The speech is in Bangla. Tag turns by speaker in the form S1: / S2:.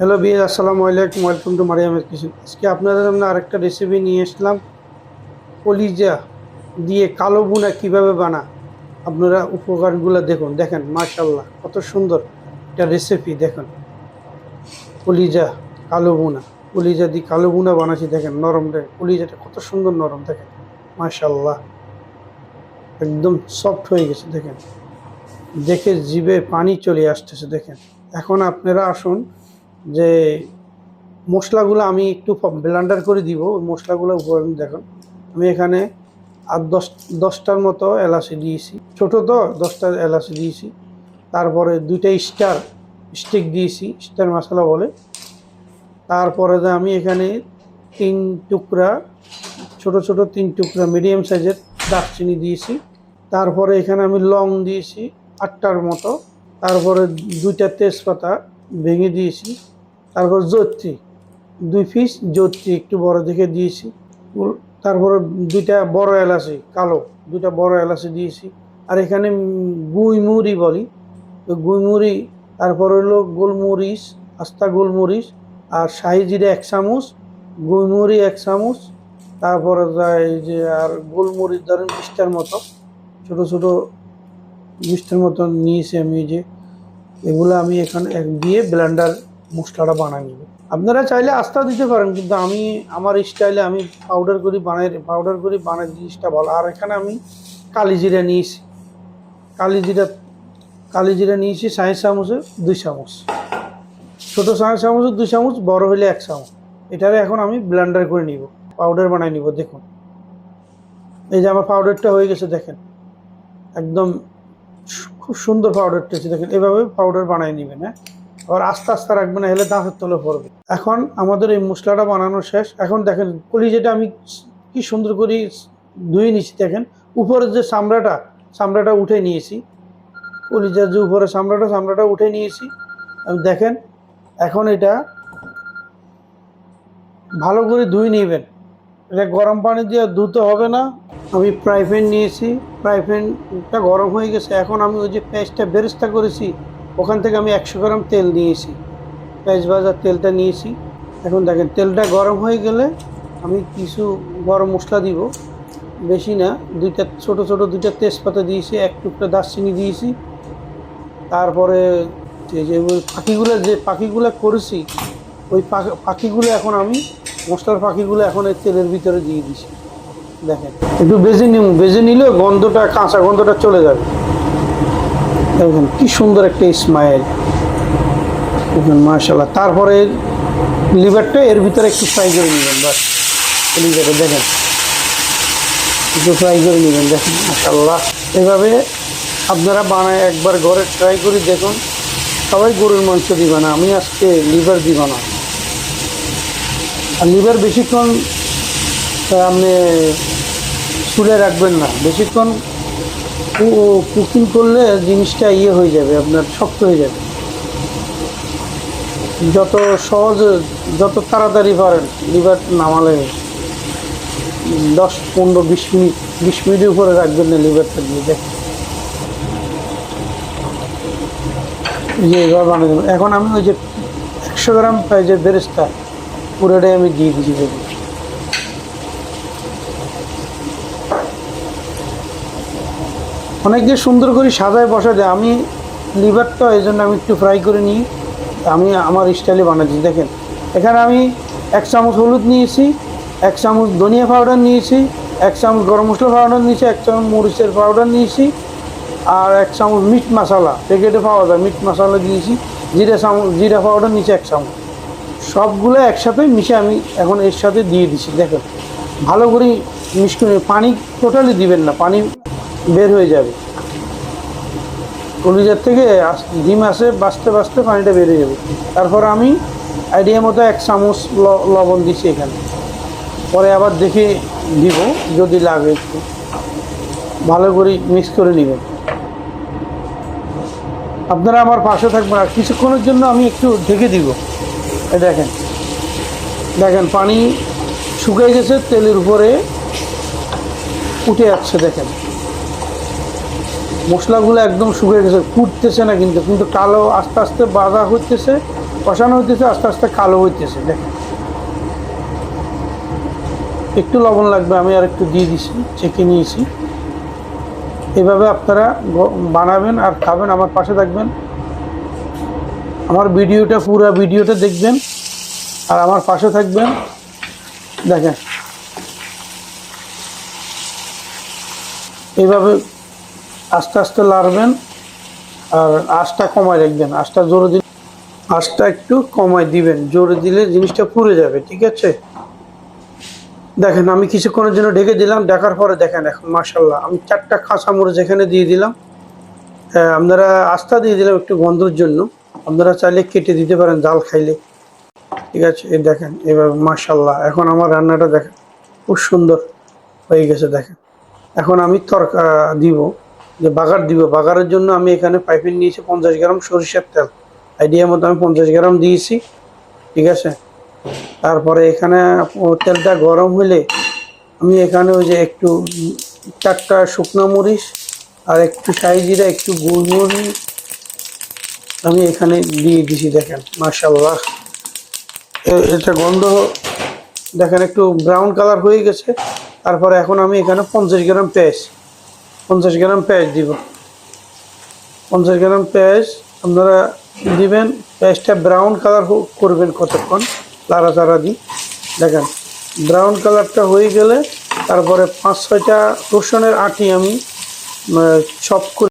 S1: হ্যালো বিয়ে আসসালামু আলাইকুম, ওয়েলকাম টু মারিয়ামের কিচেন। আজকে আপনাদের সামনে আরেকটা রেসিপি নিয়ে এসলাম। কলিজা দিয়ে কালো বুনা কীভাবে বানা, আপনারা উপকারগুলো দেখুন, দেখেন মাশাল্লাহ কত সুন্দর একটা রেসিপি দেখুন। কলিজা, কালো বুনা কলিজা দিয়ে কালো বুনা বানাচ্ছি, দেখেন, নরম, দেখেন, কলিজাটা কত সুন্দর নরম, দেখেন মাশাল্লাহ একদম সফট হয়ে গেছে, দেখেন। দেখে জিভে পানি চলে আসতেছে, দেখেন। এখন আপনারা আসুন যে মশলাগুলো আমি একটু ব্লেন্ডার করে দিব। ওই মশলাগুলো উপরে, দেখুন, আমি এখানে আর দশ, দশটার মতো এলাচি দিয়েছি। ছোটো তো, দশটা এলাচি দিয়েছি। তারপরে দুইটা স্টার স্টিক দিয়েছি, স্টার মশলা বলে। তারপরে আমি এখানে তিন টুকরা, ছোট ছোট তিন টুকরা মিডিয়াম সাইজের দারচিনি দিয়েছি। তারপরে এখানে আমি লং দিয়েছি আটটার মতো। তারপরে দুইটা তেজপাতা ভেঙে দিয়েছি। তারপর জত্রি, দুই পিস জত্রি, একটু বড় দেখে দিয়েছি। তারপরে দুইটা বড় এলাচি, কালো, দুইটা বড় এলাচি দিয়েছি। আর এখানে গুইমুড়ি বলি। গুইমুড়ি তারপর হলো গোলমরিচ, আস্তা গোলমরিচ, আর শাহি জিরে এক চামচ গুইমুড়ি এক চামচ, তারপরে এই যে আর গোলমরিচ ধরেন মিষ্টার মতো, ছোট ছোট মিষ্টার মতো নিয়েছি আমি যে। এগুলো আমি এখানে দিয়ে ব্লেন্ডার মশলাটা বানাই নেব। আপনারা চাইলে আস্তা দিতে পারেন, কিন্তু আমি, আমার স্টাইলে আমি পাউডার করি বানাই পাউডার করি বানাই জিনিসটা ভালো। আর এখানে আমি কালি জিরা নিয়েছি। কালি জিরা কালি জিরা নিয়েছি সাড়ে চামচের দুই চামচ। ছোটো সাড়ে চামচের দুই চামচ, বড় হলে এক চামচ। এটারে এখন আমি ব্লেন্ডার করে নিব। পাউডার বানাই নিব, দেখুন। এই যে আমার পাউডারটা হয়ে গেছে, দেখেন। একদম খুব সুন্দর পাউডারটা হচ্ছে দেখেন। এভাবে পাউডার বানিয়ে নেবেন হ্যাঁ? আবার আস্তে আস্তে রাখবেন না হলে দাঁতের তলে পড়বে। এখন আমাদের এই মশলাটা বানানো শেষ। এখন দেখেন, কলিজাটা আমি কি সুন্দর করে ধুয়ে নিয়েছি, দেখেন। উপরের যে চামড়াটা চামড়াটা উঠে নিয়েছি। কলিজার যে উপরে চামড়াটা চামড়াটা উঠে নিয়েছি। আমি দেখেন, এখন এটা ভালো করে ধুয়ে নেবেন। এটা গরম পানি দিয়ে ধুতে হবে না। আমি ফ্রাই প্যান নিয়েছি। ফ্রাই প্যানটা গরম হয়ে গেছে। এখন আমি ওই যে পেঁয়াজটা বেরেস্তা করেছি ওখান থেকে আমি একশো গ্রাম তেল নিয়েছি। পেঁয়াজ ভাজার তেলটা নিয়েছি। এখন দেখেন, তেলটা গরম হয়ে গেলে আমি কিছু গরম মশলা দিব। বেশি না, দুইটা ছোট ছোট দুইটা তেজপাতা দিয়েছি, এক টুকটা দারচিনি দিয়েছি। তারপরে যে পাখিগুলো যে পাখিগুলো করেছি, ওই পাখি, পাখিগুলো এখন আমি, মশলার পাখিগুলো এখন এই তেলের ভিতরে দিয়ে দিছি। দেখেন, একটু বেজে নিন বেজে নিলে গন্ধটা, কাঁচা গন্ধটা চলে যাবে। দেখেন কি সুন্দর একটা স্মাইল দেখেন মার্শাল্লাহ তারপরে লিভারটা এর ভিতরে একটু ফ্রাই করে নেবেন, বাস। লিভারে দেখেন। একটু ফ্রাই করে নেবেন, দেখেন মার্শাল্লাহ এভাবে আপনারা বানায় একবার ঘরে ট্রাই করে দেখুন। সবাই গরুর মাংস দিবে না, আমি আজকে লিভার দিব না। আর লিভার বেশিক্ষণ আপনি চুলে রাখবেন না। বেশিক্ষণ কুকিং করলে জিনিসটা ইয়ে হয়ে যাবে, আপনার শক্ত হয়ে যাবে। যত সহজ, যত তাড়াতাড়ি পারেন লিভার নামালে দশ, পনেরো, বিশ মিনিট, বিশ মিনিটের উপরে রাখবেন না লিভারটা দিয়ে দেখেন যে এবার বানিয়ে দেবেন। এখন আমি ওই যে একশো গ্রাম যে বেরেস্তা, পুরোটাই আমি দিয়ে দিচ্ছি। দেখুন অনেকে সুন্দর করে সাজায় বসা দেয়। আমি লিভারটা এই জন্য আমি একটু ফ্রাই করে নিই। আমি আমার স্টাইলে বানাচ্ছি। দেখেন, এখানে আমি এক চামচ হলুদ নিয়েছি, এক চামচ ধনিয়া পাউডার নিয়েছি, এক চামচ গরম মশলা পাউডার নিয়েছি, এক চামচ মরিচের পাউডার নিয়েছি আর এক চামচ মিট মশলা প্যাকেটে পাওয়া যায় মিট মশলা দিয়েছি, জিরা চামচ, জিরা পাউডার নিয়েছি এক চামচ। সবগুলো একসাথে মিশে আমি এখন এর সাথে দিয়ে দিছি দেখেন, ভালো করে মিশ পানি টোটালি দিবেন না। পানি বের হয়ে যাবে। কলিজার থেকে ডিম আসে, বাঁচতে বাঁচতে পানিটা বেরিয়ে যাবে। তারপর আমি আইডিয়া মতো এক চামচ লবণ দিছি এখানে। পরে আবার দেখে দিব, যদি লাগে একটু। ভালো করে মিক্স করে নেবেন। আপনারা আমার পাশে থাকবেন। আর কিছুক্ষণের জন্য আমি একটু ঢেকে দিব। দেখেন। দেখেন, পানি শুকিয়ে গেছে, তেলের উপরে উঠে যাচ্ছে দেখেন। মশলাগুলো একদম শুকিয়ে গেছে, ফুটতেছে না কিন্তু কিন্তু কালো আস্তে আস্তে বাঁধা হচ্ছে কষানো হইতেছে, আস্তে আস্তে কালো হইতেছে, দেখেন। একটু লবণ লাগবে, আমি আর একটু দিয়ে দিছি চেকে নিয়েছি। এভাবে আপনারা বানাবেন আর খাবেন, আমার পাশে থাকবেন। আমার ভিডিওটা, পুরো ভিডিওটা দেখবেন, আর আমার পাশে থাকবেন, দেখেন। এইভাবে আস্তে আস্তে লাড়বেন আর আঁচটা কমায় রাখবেন। আঁচটা জোরে দিন। আঁচটা একটু কমায় দিবেন। জোরে দিলে জিনিসটা পুড়ে যাবে ঠিক আছে? দেখেন আমি কিছুক্ষণের জন্য ঢেকে দিলাম। দেখার পরে দেখেন এখন মাসাল্লাহ আমি চারটা কাঁচা মরিচ এখানে দিয়ে দিলাম। হ্যাঁ, আপনারা আস্থা দিয়ে দিলাম একটু গন্ধর জন্য। আপনারা চাইলে কেটে দিতে পারেন জাল খাইলে। ঠিক আছে? এই দেখেন এবার মাসাল্লাহ এখন আমার রান্নাটা দেখেন খুব সুন্দর হয়ে গেছে দেখেন। এখন আমি তরকা দিব। যে বাগার দিব। বাগারের জন্য আমি এখানে পাইপিং নিয়েছি পঞ্চাশ গ্রাম সরিষার তেল। আইডিয়া মতো আমি পঞ্চাশ গ্রাম দিয়েছি, ঠিক আছে? তারপরে এখানে তেলটা গরম হলে আমি এখানে ওই যে একটু চারটা শুকনো মরিচ আর একটু শাহি জিরা একটু গোলমরিচ আমি এখানে দিয়ে দিছি, দেখেন মার্শাল্লাহ এটা গন্ধ দেখেন একটু ব্রাউন কালার হয়ে গেছে। তারপরে এখন আমি এখানে পঞ্চাশ গ্রাম পেঁয়াজ পঞ্চাশ গ্রাম পেঁয়াজ দিব। পঞ্চাশ গ্রাম পেঁয়াজ আপনারা দিবেন, পেঁয়াজটা ব্রাউন কালার করবেন কতক্ষণ, লাড়া চাড়া দিই দেখেন ব্রাউন কালারটা হয়ে গেলে তারপরে পাঁচ ছয়টা রসুনের আটি আমি চপ করে